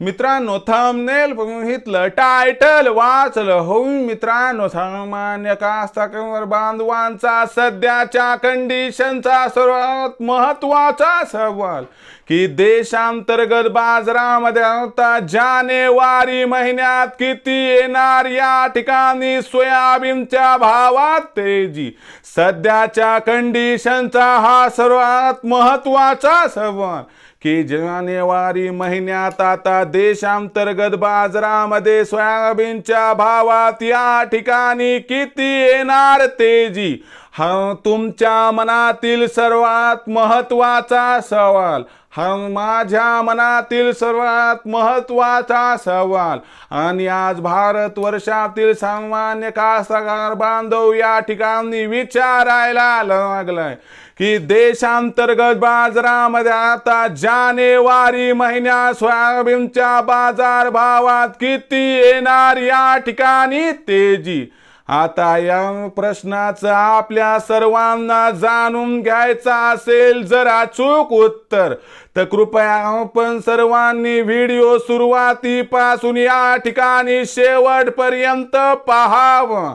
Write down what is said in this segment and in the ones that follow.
मित्रांनो थंबनेल बघितलं टायटल वाचलं. होऊन मित्रांनो सामान्य कास्तकार बांधवांचा सध्याच्या कंडिशनचा सर्वात महत्त्वाचा सवाल की देशांतर्गत बाजारामध्ये आता जानेवारी महिन्यात किती येणार? या ठिकाणी सोयाबीनच्या भावात तेजी. सध्याच्या कंडिशनचा हा सर्वात महत्त्वाचा सवाल की जानेवारी महिन्यात आता देशांतर्गत बाजारामध्ये सोयाबीनच्या भावात या ठिकाणी किती येणार तेजी? हा तुमच्या मनातील सर्वात महत्त्वाचा सवाल. हा माझ्या मनातील सर्वात महत्त्वाचा सवाल. आणि आज भारत वर्षातील सामान्य कास्तकार बांधव या ठिकाणी विचारायला लागलाय की देशांतर्गत बाजारामध्ये आता जानेवारी महिन्यात सोयाबीनच्या बाजार भावात किती येणार या ठिकाणी तेजी? आता या प्रश्नाचं आपल्या सर्वांना जाणून घ्यायचं असेल जर अचूक उत्तर तर कृपया आपण सर्वांनी व्हिडिओ सुरुवातीपासून या ठिकाणी शेवटपर्यंत पाहावं.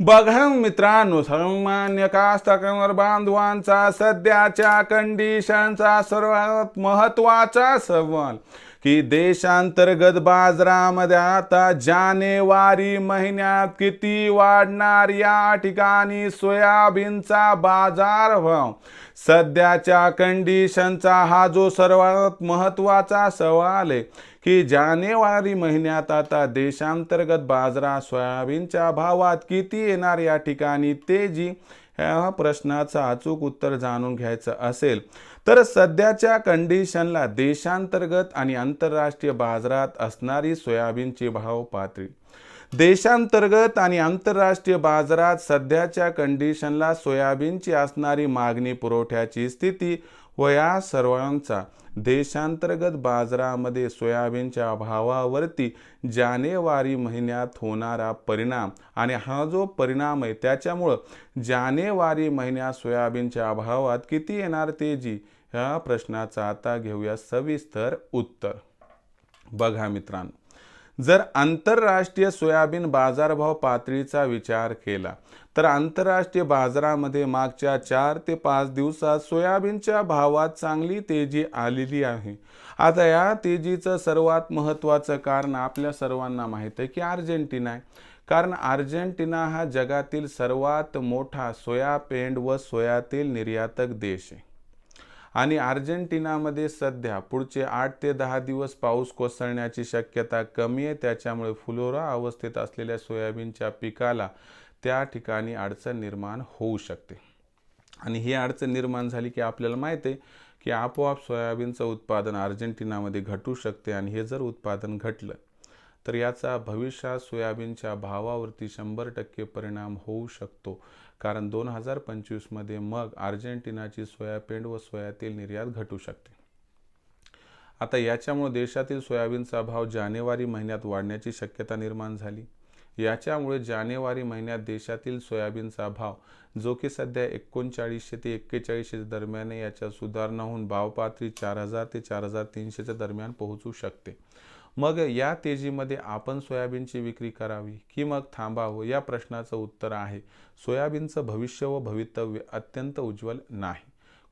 बघा मित्रांनो सामान्य कास्तकार बांधवांचा सध्याच्या कंडिशनचा सर्वात महत्त्वाचा सवाल. की देशांतर्गत बाजारामध्ये आता जानेवारी महिन्यात किती वाढणार या ठिकाणी सोयाबीनचा बाजार? भाव सध्याच्या कंडिशनचा हा जो सर्वात महत्त्वाचा सवाल आहे की जानेवारी महिन्यात आता देशांतर्गत बाजारात सोयाबीनच्या भावात किती येणार या ठिकाणी तेजी? ह्या प्रश्नाचं अचूक उत्तर जाणून घ्यायचं असेल तर सध्याच्या कंडिशनला देशांतर्गत आणि आंतरराष्ट्रीय बाजारात असणारी सोयाबीनची भाव पातळी. देशांतर्गत आणि आंतरराष्ट्रीय बाजारात सध्याच्या कंडिशनला सोयाबीनची असणारी मागणी पुरवठ्याची स्थिती व या सर्वांचा देशांतर्गत बाजारामध्ये सोयाबीनच्या भावावरती जानेवारी महिन्यात होणारा परिणाम आणि हा जो परिणाम आहे त्याच्यामुळं जानेवारी महिन्यात सोयाबीनच्या भावात किती येणार तेजी ह्या प्रश्नाचं आता घेऊया सविस्तर उत्तर. बघा मित्रांनो जर आंतरराष्ट्रीय सोयाबीन बाजारभाव पातळीचा विचार केला तर आंतरराष्ट्रीय बाजारामध्ये मागच्या चार ते पाच दिवसात सोयाबीनच्या भावात चांगली तेजी आलेली आहे. आता या तेजीचं सर्वात महत्त्वाचं कारण आपल्या सर्वांना माहीत आहे की अर्जेंटिना आहे. कारण अर्जेंटिना हा जगातील सर्वात मोठा सोया पेंड व सोया तेल निर्यातक देश आहे. आणि अर्जेंटिनामध्ये सध्या पुढचे आठ ते दहा दिवस पाऊस कोसळण्याची शक्यता कमी आहे. त्याच्यामुळे फुलोरा अवस्थेत असलेल्या सोयाबीनच्या पिकाला त्या ठिकाणी अडचण निर्माण होऊ शकते. आणि ही अडचण निर्माण झाली की आपल्याला माहीत आहे की आपोआप सोयाबीनचं उत्पादन अर्जेंटिनामध्ये घटू शकते आणि हे जर उत्पादन घटलं तर याचा भविष्यात सोयाबीनच्या भावावरती शंभर टक्के परिणाम होऊ शकतो. कारण दोन हजार पंचवीसमध्ये मग अर्जेंटिनाची सोयापेंड व सोयातेल निर्यात घटू शकते. आता याच्यामुळे देशातील सोयाबीनचा भाव जानेवारी महिन्यात वाढण्याची शक्यता निर्माण झाली. याच्यामुळे जानेवारी महिन्यात देशातील सोयाबीनचा भाव जो की सध्या एकोणचाळीसशे ते एक्केचाळीसशे दरम्यान याच्या सुधारणा होऊन भावपातळी चार हजार ते चार हजार तीनशेच्या दरम्यान पोहोचू शकते. मग या तेजीमध्ये आपण सोयाबीनची विक्री करावी की मग थांबावं या प्रश्नाचं उत्तर आहे. सोयाबीनचं भविष्य व भवितव्य अत्यंत उज्ज्वल नाही.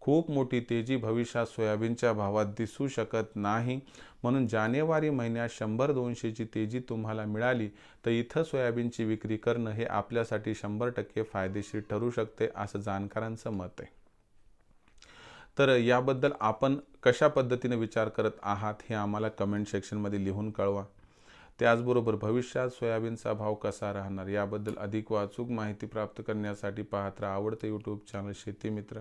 खूप मोठी तेजी भविष्यात सोयाबीनच्या भावात दिसू शकत नाही. म्हणून जानेवारी महिन्यात शंभर दोनशेची तेजी तुम्हाला मिळाली तर इथं सोयाबीनची विक्री करणं हे आपल्यासाठी शंभर टक्के फायदेशीर ठरू शकते असं जाणकारांचं मत आहे. तर याबद्दल आपण कशा पद्धतीने विचार करत आहात हे आम्हाला कमेंट सेक्शनमध्ये लिहून कळवा. त्याचबरोबर भविष्यात सोयाबीनचा भाव कसा राहणार याबद्दल अधिक वाचूक माहिती प्राप्त करण्यासाठी पाहत राहा आवडतं यूट्यूब चॅनल शेती मित्र.